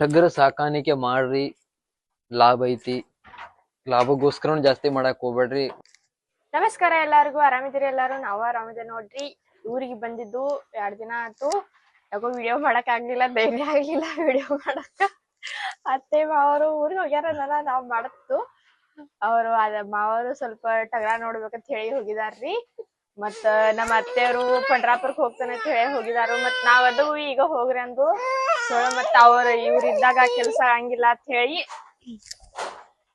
ಟಗರ ಸಾಕಾಣಿಕೆ ಮಾಡ್ರಿ. ಲಾಭ ಐತಿ. ಲಾಭಗೋಸ್ಕರ ಜಾಸ್ತಿ ಮಾಡಕ್ ಹೋಗ್ಬೇಡ್ರಿ. ನಮಸ್ಕಾರ ಎಲ್ಲಾರ್ಗು. ಆರಾಮಿದ್ದೀರಿ ಎಲ್ಲಾರು? ನಾವು ಆರಾಮಿದೆ ನೋಡ್ರಿ. ಊರಿಗೆ ಬಂದಿದ್ದು ಎರಡ್ ದಿನ ಆತು ಯಾಕೋ ವಿಡಿಯೋ ಮಾಡಕ್ ಆಗ್ಲಿಲ್ಲ, ಧೈರ್ಯ ಆಗ್ಲಿಲ್ಲ ವಿಡಿಯೋ ಮಾಡಕ್ಕ ಅತ್ತೆ ಮಾವರು ಊರಿಗೆ ಹೋಗ್ಯಾರಲ್ಲ, ನಾವ್ ಮಾಡತ್ತು ಅವರು ಅದ ಮಾವರು ಸ್ವಲ್ಪ ಟಗರ ನೋಡ್ಬೇಕಂತ ಹೇಳಿ ಹೋಗಿದಾರ್ರಿ. ಮತ್ತ ನಮ್ಮ ಅತ್ತೆಯವರು ಪಂಡ್ರಾಪುರಕ್ ಹೋಗ್ತಾನೆ ಅಂತ ಹೇಳಿ ಹೋಗಿದಾರು. ಮತ್ ನಾವ್ ಅದು ಈಗ ಹೋಗ್ರಿ ಅಂದು. ಸೊ ಮತ್ತ ಅವ್ರ ಇವ್ರ ಇದ್ದಾಗ ಕೆಲ್ಸ ಆಗಂಗಿಲ್ಲ ಅಂತ ಹೇಳಿ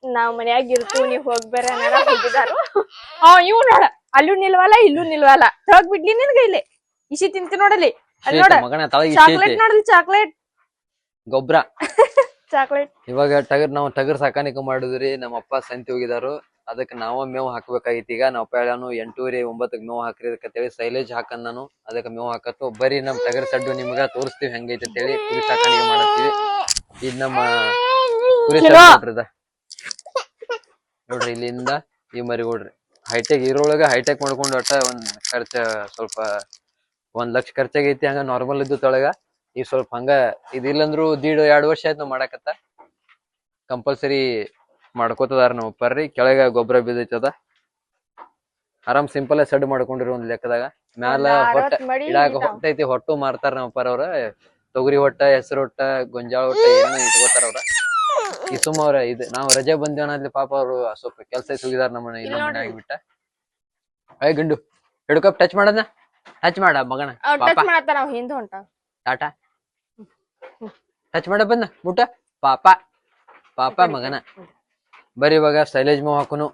ನಾವ್ ಮನ್ಯಾಗ ಇರ್ತೀವಿ ನೀವ್ ಹೋಗ್ಬೇರ ಹೋಗಿದಾರು. ಆ ಇವ್ ನೋಡ ಅಲ್ಲೂ ನಿಲ್ವಲ್ಲ ಇಲ್ಲೂ ನಿಲ್ವಲ್ಲ. ತೊಳಗ್ ಬಿಡ್ಲಿ ನಿನ್ಗ ಇಲ್ಲಿ. ಇಸಿ ತಿಂತ ನೋಡಲಿ ಅಲ್ಲಿ ನೋಡ. ಚಾಕ್ಲೇಟ್ ನೋಡಲಿ ಚಾಕ್ಲೇಟ್ ಗೊಬ್ಬರ ಚಾಕ್ಲೇಟ್ ಇವಾಗ ಟಗರ್ ನಾವು ಟಗರ್ ಸಾಕಾಣಿಕೆ ಮಾಡಿದ್ರಿ ನಮ್ಮ ಅಪ್ಪ ಸಂತಿ ಹೋಗಿದಾರು. ಅದಕ್ಕೆ ನಾವ ಮೇವ್ ಹಾಕ್ಬೇಕಾಗಿತ್ತು. ಈಗ ನಾವು ಪೇಳನು ಎಂಟೂರಿ ಎಂಟೂವರೆ ಒಂಬತ್ತಕ್ ಮೇವ್ ಹಾಕ್ರಿ ಅದಕ್ಕೆ ಸೈಲೇಜ್ ಹಾಕನ್ ನಾನು ಅದಕ್ಕೆ ಮೇವ್ ಹಾಕತ್ತು. ಬರೀ ನಮ್ ಟಗರ್ ಸಡ್ಡು ನಿಮ್ಗ ತೋರಿಸ್ತೀವಿ ಹೆಂಗೈತೆ ಅಂತೇಳಿ ಕುರಿ ಸಾಕಾಣಿಕೆ ಮಾಡತ್ತೀವಿ. ಇದ್ ನಮ್ಮ ಕುರಿ ಸಾಕಾಣಿಕೆ ನೋಡ್ರಿ ಇಲ್ಲಿಂದ ಈ ಮರಿಗೋಡ್ರಿ ಹೈಟೆಕ್ ಇರೋಳಗ ಹೈಟೆಕ್ ಮಾಡ್ಕೊಂಡು ಒಟ್ಟ ಒಂದ್ ಖರ್ಚ ಸ್ವಲ್ಪ ಒಂದ್ ಲಕ್ಷ ಖರ್ಚಾಗೈತಿ ಹಂಗ ನಾರ್ಮಲ್ ಇದ್ದು ತೊಳಗ. ಈಗ ಸ್ವಲ್ಪ ಹಂಗ ಇದಿಲ್ಲಂದ್ರು ದೀಡ್ ಎರಡ್ ವರ್ಷ ಆಯ್ತು ಮಾಡಕತ್ತ. ಕಂಪಲ್ಸರಿ ಮಾಡ್ಕೋತದಾರ ನಾವು. ಪರ್ರಿ ಕೆಳಗೆ ಗೊಬ್ಬರ ಬಿದ್ದೈತದ. ಆರಾಮ್ ಸಿಂಪಲ್ ಸಡ್ ಮಾಡ್ಕೊಂಡಿರೋ ಒಂದ್ ಲೆಕ್ಕದಾಗ. ಮ್ಯಾಲ ಹೊಟ್ಟ ಇಡಾಕ ಹೊಟ್ಟು ಮಾರ್ತಾರ ನಮ್ಮ ಅಪ್ಪಾರ ಅವ್ರ. ತೊಗರಿ ಹೊಟ್ಟ ಹೆಸರು ಹೊಟ್ಟ ಗೊಂಜಾಳ ಹೊಟ್ಟ ಏನೋ ಇಟ್ಕೋತಾರ ಅವ್ರ. ಈ ಸುಮ್ಮ ಅವ್ರ ಇದು ನಾವ್ ರಜೆ ಬಂದೇವನ ಅಲ್ಲಿ ಪಾಪ ಅವ್ರು ಸ್ವಲ್ಪ ಕೆಲ್ಸ ಸುಗಿದಾರ ನಮ್ಮ ಇಲ್ಲಿ ಮನೆ ಆಗಿಬಿಟ್ಟ. ಅಯ್ಯ ಗಂಡು ಹಿಡ್ಕೊಪ್ ಟಚ್ ಮಾಡದ್ನ? ಟಚ್ ಮಾಡ ಮಗನ ಟಾಟಾ. ಟಚ್ ಮಾಡ ಬಂದ ಮುಟ್ಟ? ಪಾಪ. ಪಾಪ ಮಗನ. ಬರೀ ಇವಾಗ ಸ್ಟೈಲೇಜ್ ಮೂವ್ ಹಾಕುನು.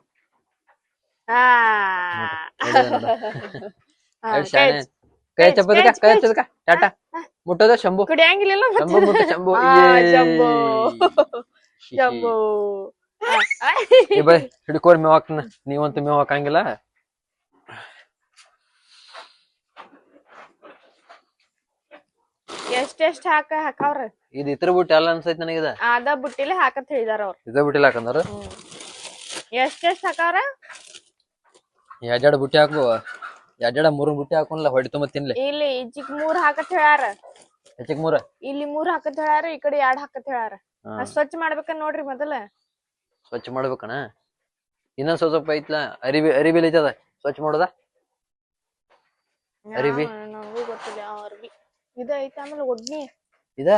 ಕೈ- ಚಪ್ಪದಕ ಕೈ- ಚಪ್ಪದಕ ಟಾಟಾ ಮುಟ್ಟೋದ ಶಂಭು. ಕುಡಿಯಂಗಿಲ್ಲ ಶಂಭು ಮುಟ್ಟ ಶಂಭು. ಶಂಭು. ಹಿಡ್ಕೋರ್ ಮೇವ್ ಹಾಕ್ನ. ನೀವಂತೂ ಮೇವ್ ಹಾಕಂಗಿಲ್ಲ. ಎಷ್ಟೆಷ್ಟ್ ಹಾಕ ಹಾಕವ್ರ? ಇದ್ ಇತರ ಬುಟ್ಟಿ ಅಲ್ಲ ಅನ್ಸೈತಿ ನನಗಿದ. ಅದ ಬುಟ್ಟಿಲೆ ಹಾಕತ್ ಹೇಳಿದಾರ ಅವ್ರ. ಇದ ಬಿಟ್ಟಿಲ್ಲ ಎಷ್ಟ್ ಎಷ್ಟೆಷ್ಟ್ ಹಾಕವ್ರ? ಎರಡೆರಡು ಬುಟ್ಟಿ ಹಾಕು ಎರಡೆರಡ ಮೂರು ಬುಟ್ಟಿ ಹಾಕೊಂಡ್ಲ ಹೊಡಿ ತುಂಬ ತಿನ್ಲಿ. ಇಲ್ಲಿ ಇಜ್ಜಿಗ್ ಮೂರ್ ಹಾಕತ್ ಹೇಳ್ಯಾರ. ಹೆಚ್ಚಿಗೆ ಮೂರ? ಇಲ್ಲಿ ಮೂರ್ ಹಾಕತ್ ಹೇಳ್ಯಾರ ಈ ಕಡೆ ಎರಡ್ ಹಾಕತ್ ಹೇಳ್ಯಾರ. ಸ್ವಚ್ಛ ಮಾಡ್ಬೇಕ ನೋಡ್ರಿ ಮೊದಲ. ಸ್ವಚ್ಛ ಮಾಡ್ಬೇಕಣ? ಇನ್ನೊಂದ್ ಸ್ವಲ್ಪ ಸ್ವಲ್ಪ ಐತ್ಲ ಅರಿವಿ ಅರಿವಿಲ್ ಐತದ? ಸ್ವಚ್ಛ ಮಾಡೋದ? ಅರಿವಿ? ನಮಗೂ ಗೊತ್ತಿಲ್ಲ ಅರ್ಬಿ ಇದ ಐತಿ ಆಮೇಲೆ ಒಡ್ನಿ ಇದ?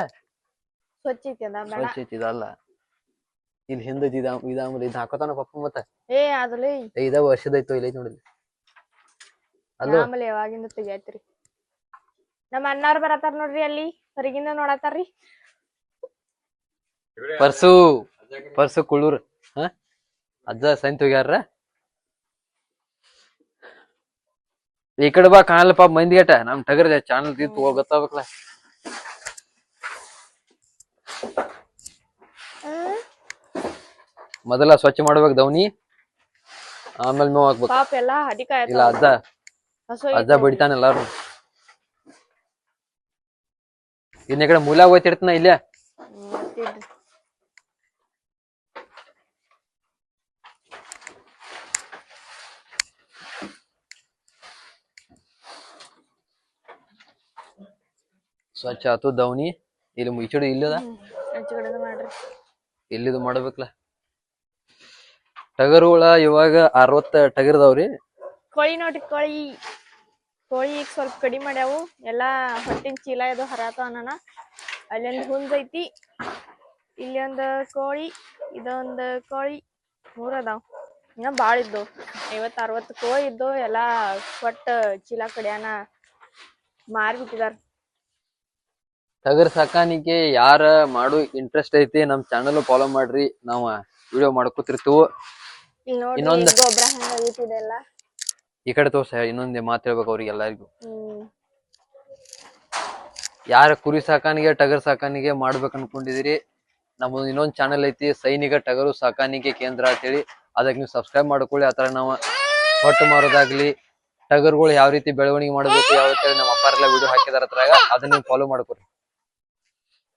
ಸ್ವಚ್ಛ ಐತಿ ಅದ ಬೇಡ ಸ್ವಚ್ಛ ಐತಿ ಇದಲ್ಲ. ಇಲ್ಲಿ ಹಿಂದ ಇದ ಇದ ಆಮೇಲೆ ಇದ್ ಹಾಕೋತಾನ ಪಪ್ಪ ಮತ್ತ? ಏ ಅದಲೇ ಏ, ಇದ ವರ್ಷದೈತೋ ಇಲ್ಲ ಐತಿ ನೋಡಿಲ್ಲ. ಅಲ್ಲೋ? ಆಮೇಲೆ ಯಾವಾಗಿಂದ ತೆಗಿಯತ್ರಿ. ನಮ್ಮ ಅಣ್ಣಾರ್ ಬರತಾರ ನೋಡ್ರಿ ಅಲ್ಲಿ. ಹೊರಗಿಂದ ನೋಡತಾರ್ರಿ ಪರ್ಸು ಪರ್ಸು ಕುಳ್ಳೂರ್ ಹ? ಅಜ್ಜ ಸಂತ ಹೋಗ್ಯಾರ ಈ ಕಡೆ ಬಾ ಕಾಣಲ್ಪ ಪಾಪ ಮಂದಿ ಗಟ ನಮ್ ಟಗರ್ ಚಾನಲ್ ತಿತ್ತು ಗೊತ್ತಾಗ್ಬೇಕಲ್ಲ ಮೊದಲ ಸ್ವಚ್ಛ ಮಾಡ್ಬೇಕು ದವನಿ. ಆಮೇಲೆ ಮೇವ್ ಹಾಕ್ಬೇಕು. ಪಾಪ ಎಲ್ಲಾ ಹಡಿಕಾಯತ ಇಲ್ಲ ಅಜ್ಜ. ಅಜ್ಜ ಬಡಿತಾನ ಎಲ್ಲಾರು ಇನ್ನ ಕಡೆ ಮೂಲ ಹೋಯ್ತಿರ್ತನ ಇಲ್ಲೇ. ಸ್ವಚ್ಛ ಆತು ದವನಿ ಇಲ್ಲಿ ಮುಚ್ಚಿಡು ಇಲ್ಲದ? ಮಾಡ್ರಿ. ಇಲ್ಲಿದು ಮಾಡ್ಬೇಕಲ್ಲ ಟಗರುಗಳ ಇವಾಗ ಅರವತ್ತ ಟಗರ್ದವ್ರಿ. ಕೋಳಿ ನೋಡ್ರಿ ಕೋಳಿ. ಕೋಳಿ ಈಗ ಸ್ವಲ್ಪ ಕಡಿಮೆ ಮಾಡ್ಯಾವು. ಎಲ್ಲಾ ಹೊಟ್ಟಿನ ಚೀಲ ಇದು ಹರಾತಾವ ನನ್ನ ಅಲ್ಲೊಂದು ಹುಂಜ್ ಐತಿ. ಇಲ್ಲಿ ಒಂದ್ ಕೋಳಿ ಇದೊಂದು ಕೋಳಿ. ಮೂರ್ ಅದಾವ. ಇನ್ನ ಬಾಳ ಇದ್ದು ಐವತ್ ಅರವತ್ತು ಕೋಳಿ ಇದ್ದು ಎಲ್ಲಾ ಕೊಟ್ಟ ಚೀಲ ಕಡಿಯಾನ ಮಾರ್ಬಿಟ್ಟಿದಾರ. ಟಗರ್ ಸಾಕಾಣಿಕೆ ಯಾರ ಮಾಡು ಇಂಟ್ರೆಸ್ಟ್ ಐತಿ ನಮ್ ಚಾನಲ್ ಫಾಲೋ ಮಾಡ್ರಿ. ನಾವ್ ವಿಡಿಯೋ ಮಾಡ್ಕೊತಿರ್ತೀವಿ ಇನ್ನೊಂದು ಗೊಬ್ಬರ ಈ ಕಡೆ ತೋರ್ಸ ಇನ್ನೊಂದೇ ಮಾತು ಹೇಳ್ಬೇಕು ಅವ್ರಿಗೆ ಎಲ್ಲರಿಗೂ. ಯಾರ ಕುರಿ ಸಾಕಾಣಿಕೆ ಟಗರ್ ಸಾಕಾಣಿಕೆ ಮಾಡ್ಬೇಕು ಅನ್ಕೊಂಡಿದಿರಿ ನಮ್ಮದು ಇನ್ನೊಂದ್ ಚಾನಲ್ ಐತಿ ಸೈನಿಕ ಟಗರು ಸಾಕಾಣಿಕೆ ಕೇಂದ್ರ ಅಂತೇಳಿ. ಅದಕ್ಕೆ ನೀವು ಸಬ್ಸ್ಕ್ರೈಬ್ ಮಾಡ್ಕೊಳ್ಳಿ ಆತರ ನಾವು ಹೊಟ್ಟು ಮಾರೋದಾಗ್ಲಿ ಟಗರ್ಗಳು ಯಾವ ರೀತಿ ಬೆಳವಣಿಗೆ ಮಾಡಬೇಕು ಯಾವ ರೀತಿ ನಮ್ಮ ಅಪ್ಪಾರೆಲ್ಲ ವಿಡಿಯೋ ಹಾಕಿದಾರ ಅದ್ರಾಗ ಅದನ್ನ ನೀವು ಫಾಲೋ ಮಾಡ್ಕೊರಿ.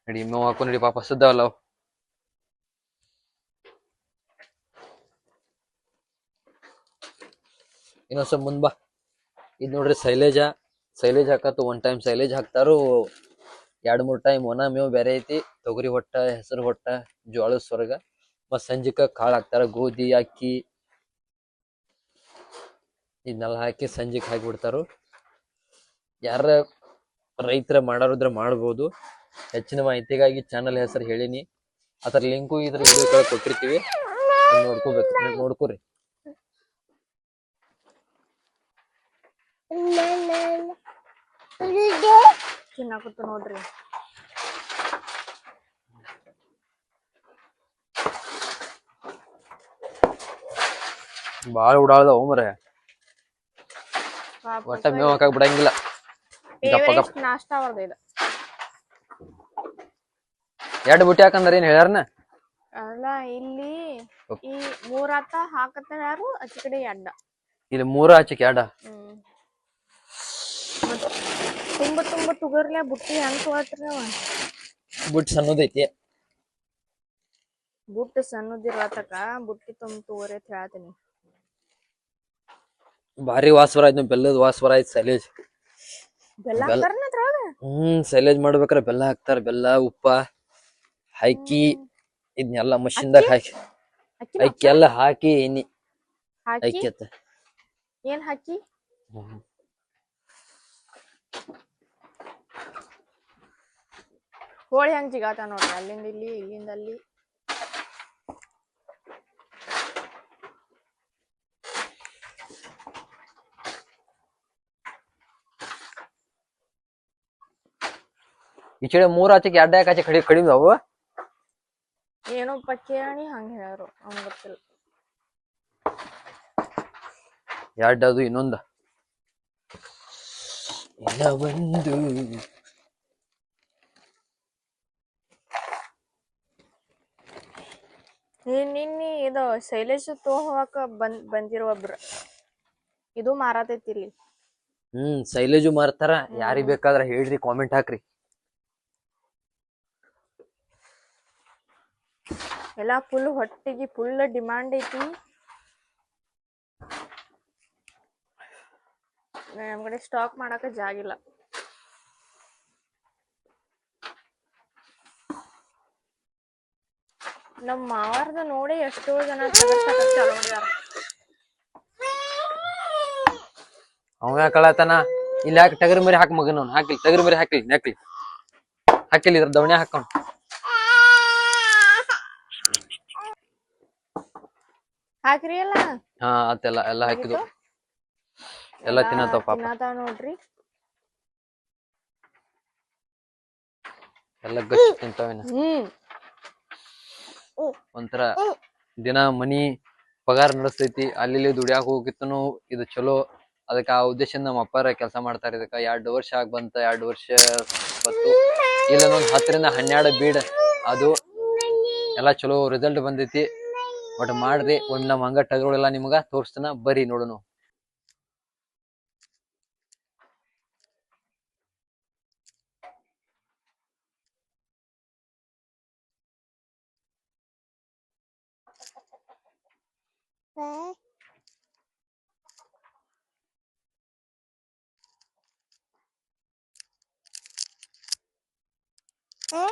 ನಡಿ ಮೇವ್ ಹಾಕೋ ನಡಿ ಪಾಪ ಹಸದ್ದವಲ್ಲ ಅವು ಇನ್ನೊಂದ್ ಸ್ವಲ್ಪ ಮುಂದ್ ಬಾ ಇದ್ ನೋಡ್ರಿ ಸೈಲೇಜ ಸೈಲೇಜ್ ಹಾಕತ್ತು ಒನ್ ಟೈಮ್ ಸೈಲೇಜ್ ಹಾಕ್ತಾರು ಎರಡ್ ಮೂರ್ ಟೈಮ್ ಒಣ ಮೇವು ಬೇರೆ ಐತಿ ತೊಗರಿ ಹೊಟ್ಟ ಹೆಸರು ಹೊಟ್ಟ ಜೋಳದ ಸ್ವರ್ಗ ಮತ್ ಸಂಜಿಕ ಕಾಳು ಹಾಕ್ತಾರ ಗೋಧಿ ಅಕ್ಕಿ ಇದನ್ನೆಲ್ಲ ಹಾಕಿ ಸಂಜಿಕ್ ಹಾಕಿ ಬಿಡ್ತಾರು ಯಾರ ರೈತರ ಮಾಡಾರದ್ರ ಮಾಡ್ಬೋದು ಹೆಚ್ಚಿನ ಮಾಹಿತಿಗಾಗಿ ಚಾನಲ್ ಹೆಸರು ಹೇಳಿನಿ. ಅದರ ಲಿಂಕು ಇದ್ರ ವಿಡಿಯೋ ಕೆಳಗೆ ಕೊಟ್ಟಿರ್ತೀವಿ. ನೋಡ್ಕೋಬೇಕು. ನೋಡ್ಕೋರಿ. ತಿನ್ನಾಕತ್ತ ನೋಡ್ರಿ. ಬಾಳ ಉಡಾಳ್ದ ಮರ. ಒಟ್ಟ ಮೇವ್ ಹಾಕಕ್ ಬಿಡಂಗಿಲ್ಲ. ಗಪ್ಪ ಗಪ್ಪ ನಾಷ್ಟಾ ಇದು. ಎರಡು ಬುಟ್ಟಿ ಹಾಕಂದ್ರ ಏನ್ ಹೇಳ್ಯಾರನ? ಅಲ್ಲ ಇಲ್ಲಿ ಈ ಮೂರಾತ ಹಾಕತ್ತ ಯಾರು ಆಚೆ ಕಡೆ ಎಡ್ಡ ಇಲ್ಲಿ ಮೂರ ಹಚ್ಚಿಕ್ ಎರಡ? ಹ್ಮ್. ಮತ್ತ್ ತುಂಬ ತುಂಬ ತುಗರ್ಲೆ ಬುಟ್ಟಿ ಹೆಂಗ್ ತಗೋತ್ರಿ ಅವ ಬುಟ್ಟಿ ಸಣ್ಣದೈತಿ ಬುಟ್ಟ ಸಣ್ಣದಿರತಕ ಬುಟ್ಟಿ ತುಂಬ ತಗೋರಿ ಅಂತ ಹೇಳ್ತೀನಿ ಭಾರಿ ವಾಸವರ ಬರಾಯ್ತು ಬೆಲ್ಲದ ವಾಸವರ ಬರಾಯ್ತು ಸೈಲೇಜ್. ಬೆಲ್ಲ ಬೆಲ್ಲ- ಹಾಕ್ತಾರನ ಅದ್ರೊಳಗ? ಹ್ಮ್ ಸೈಲೇಜ್ ಮಾಡ್ಬೇಕಾರ ಬೆಲ್ಲ ಹಾಕ್ತಾರ ಬೆಲ್ಲ ಉಪ್ಪ. ಹಾಕಿ ಇದನ್ನೆಲ್ಲ ಮಷಿನ್ದಾಗ ಹಾಕಿ ಅಕ್ಕಿ ಎಲ್ಲ ಹಾಕಿ ಎಣ್ಣಿ ಹಾಕಿ? ಅಕ್ಕಿ ಅತ್ತ. ಏನ್ ಹಾಕಿ? ಹೋಳಿ ಹೆಂಗ್ ಜಿಗಾತ ನೋಡ್ರಿ ಅಲ್ಲಿಂದ ಇಲ್ಲಿ ಇಲ್ಲಿಂದ ಅಲ್ಲಿ. ಈ ಕಡೆ ಮೂರ್ ಆಚೆಗೆ ಎರಡ್ ಯಾಕೆ ಕಡಿ ಕಡಿಮೆ ಅವು. ಏನೋ ಕೇಳಿ ಹಂಗ ಹೇಳರು ಅವ್ನ್ ಗೊತ್ತಿಲ್ಲ. ಎರಡ್ ಅದು ಇನ್ನೊಂದ ಒಂದು. ನೀನ್ ನಿನ್ನಿ ಇದು ಶೈಲೇಶ್ ಹೋಗಾಕ ಬಂದ್ ಬಂದಿರೋ ಒಬ್ರು. ಇದು ಮಾರಾತೈತಿ ಇಲ್ಲಿ. ಹ್ಮ್ ಶೈಲೇಶು ಮಾರ್ತಾರ. ಯಾರಿಗ್ ಬೇಕಾದ್ರ ಹೇಳ್ರಿ ಕಾಮೆಂಟ್ ಹಾಕ್ರಿ. ಎಲ್ಲಾ ಫುಲ್ ಹೊಟ್ಟಿಗೆ ಫುಲ್ ಡಿಮ್ಯಾಂಡ್ ಐತಿ. ನಮ್ಮ ಕಡೆ ಸ್ಟಾಕ್ ಮಾಡಾಕ ಜಾಗಿಲ್ಲ ನಮ್ ಮಾವಾರ್ದ ನೋಡಿ ಎಷ್ಟೋ ಜನ ಚಾಲು ಕಳತನ ಇಲ್ಲಿ ಹಾಕಿ ಟಗರ್ ಮರಿ ಹಾಕಿ ಮಗನ ಹಾಕಿ ಟಗರ್ ಮರಿ ನೆಕ್ಲಿ ಹಾಕಿಲ್. ಇದ್ರ ದವಣೆ ಹಾಕೋಣ ಹಾಕ್ರಿ ಎಲ್ಲ? ಹಾ ಆತೆಲ್ಲ ಎಲ್ಲ ಹಾಕಿದ್ವು. ಎಲ್ಲ ತಿನ್ನತಾವ ಪಾಪ. ತಿನ್ನತಾವ್ ನೋಡ್ರಿ. ಎಲ್ಲ ಗಟ್ಟಿ ತಿಂತಾವೇನ ಹ್ಮ್. ಒಂಥರ ದಿನ ಮನಿ ಪಗಾರ ನಡೆಸ್ತೈತಿ ಅಲ್ಲಿ ದುಡಿಯಾಕ ಹೋಗಿತ್ತನು ಇದು ಚಲೋ. ಅದಕ್ಕ ಆ ಉದ್ದೇಶದಿಂದ ನಮ್ಮ ಅಪ್ಪಾರ ಕೆಲಸ ಮಾಡ್ತಾರ ಇದಕ್ಕ. ಎರಡ್ ವರ್ಷ ಆಗಿ ಬಂತ ಎರಡ್ ವರ್ಷ ಬಂತು. ಇಲ್ಲ ಒಂದ್ ಹತ್ತರಿಂದ ಹನ್ನೆರಡು ಬೀಡ್. ಅದು ಎಲ್ಲಾ ಚಲೋ ರಿಸಲ್ಟ್ ಬಂದೈತಿ. ಒಟ್ ಮಾಡ್ರಿ ಒಂದ್ ನಮ್ ಹಂಗ ಟಗರುಗಳೆಲ್ಲ ನಿಮ್ಗ ತೋರಿಸ್ತಾನ ಬರ್ರಿ ನೋಡೋಣ Huh?